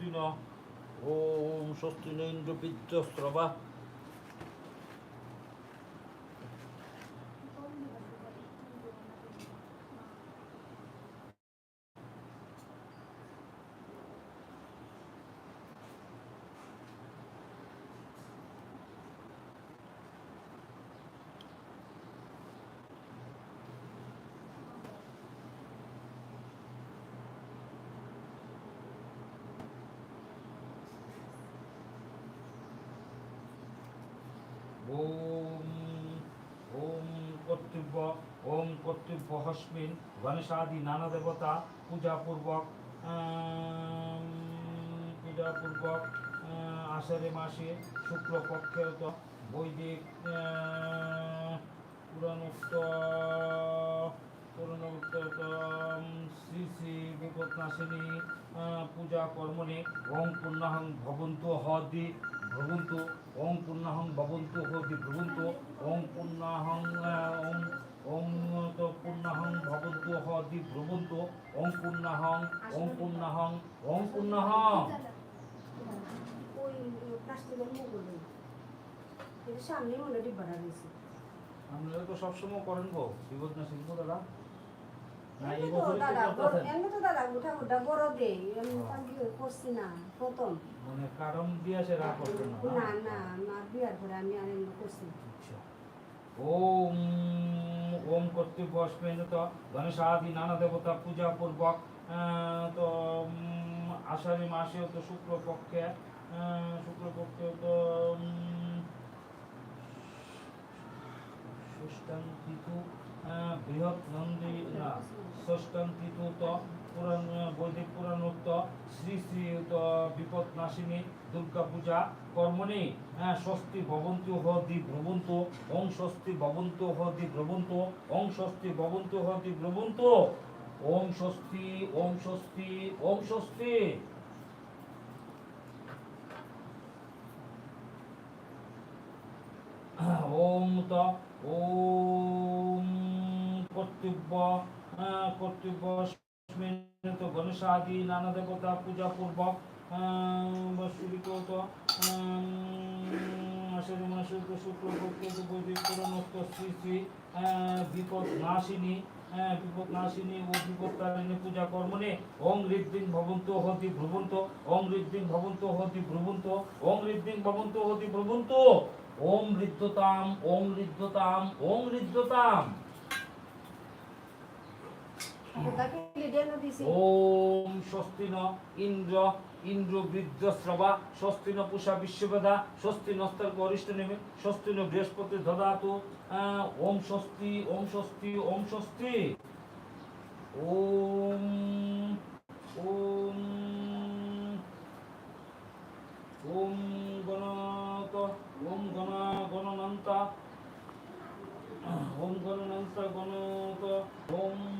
স্বস্তি ন ওম স্বস্তি ন ইন্দ্র বিদ্যস্রবা ওম ওম কর্তব্য ওম কর্তব্য হস্মিন গণেশাদি নানা দেবতা পূজাপূর্বক পূজাপূর্বক আষাঢ়ে মাসে শুক্লপক্ষের তো বৈদিক পুরাণোক্ত পুরাণোক্ত শ্রী শ্রী বিপদনাশিনী পূজা কর্মণে ওম পূর্ণাহং ভবন্ত হদি। ভ্রবন্তু ওম পূর্ণাহং ভবন্তু হদি ভ্রবন্তু ওং পূর্ণাহং ওম তো পূর্ণাহং ভবন্ত হদি ভ্রবন্তু ওম পূর্ণাহং ওম পূর্ণাহং ওম পূর্ণাহং। সামনে মনে তো সবসময় করেন গো বিপদনাশিনী গো দাদা না এই এমনি তো বছরই দাদা তো করতেছেন এমনি তো দাদা ঠাকুরটা বড় দে আমি আমি করছি না প্রথম। মানে কারণ দিয়ে সে রাগ করতেন না? না না আমার বিয়ার পরে আমি আর এমনি করছি। ওম ওম কর্তৃক অশ্বেনত গণেশাদি নানা দেবতা পূজা পূর্বক তো আষাঢ়ি মাসেও তো শুক্লপক্ষে আহ, শুক্লপক্ষে তো বৃহৎ নন্দী পুরাণ বৈদিক পুরাণোক্ত শ্রী শ্রী তো বিপদ নাশিনী দুর্গা পূজা কর্মণি হ্যাঁ স্বস্তি ভবন্তু হদি ভ্রবন্তু ওং স্বস্তি ভবন্তু হদি ভ্রবন্তু ওং স্বস্তি ভবন্তু হদি ভ্রবন্তু ওং স্বস্তি ওং স্বস্তি ওং স্বস্তি। ওম ত ওম কর্তব্য তো গণেশাদি নানা দেবতা পূজা পূর্বক শুরিত আষাঢ়ি মাসে তো শুক্লপক্ষে তো বৈদিক পুরাণোক্ত শ্রী বিপদ নাশিনী বিপদ ও পূজা কর্মণে ভবন্ত হতি ভ্রবন্ত ভবন্ত হতি ভবন্ত হতি ওম ঋদ্ধতাম ওম ঋদ্ধতাম ওম ঋদ্ধতাম ওম স্বস্তি ন ইন্দ্র ইন্দ্র বৃদ্ধ শ্রবা স্বস্তি ন পুষা বিশ্ববেদা স্বস্তি নস্তর গরিষ্ঠ নেমে স্বস্তি ন বৃহস্পতি দদাতু ওম স্বস্তি ওম স্বস্তি ওম স্বস্তি। ওম ওম ওম গণত, ওম গণ, গণনন্ত, ওম গণনন্ত, গণত, ওম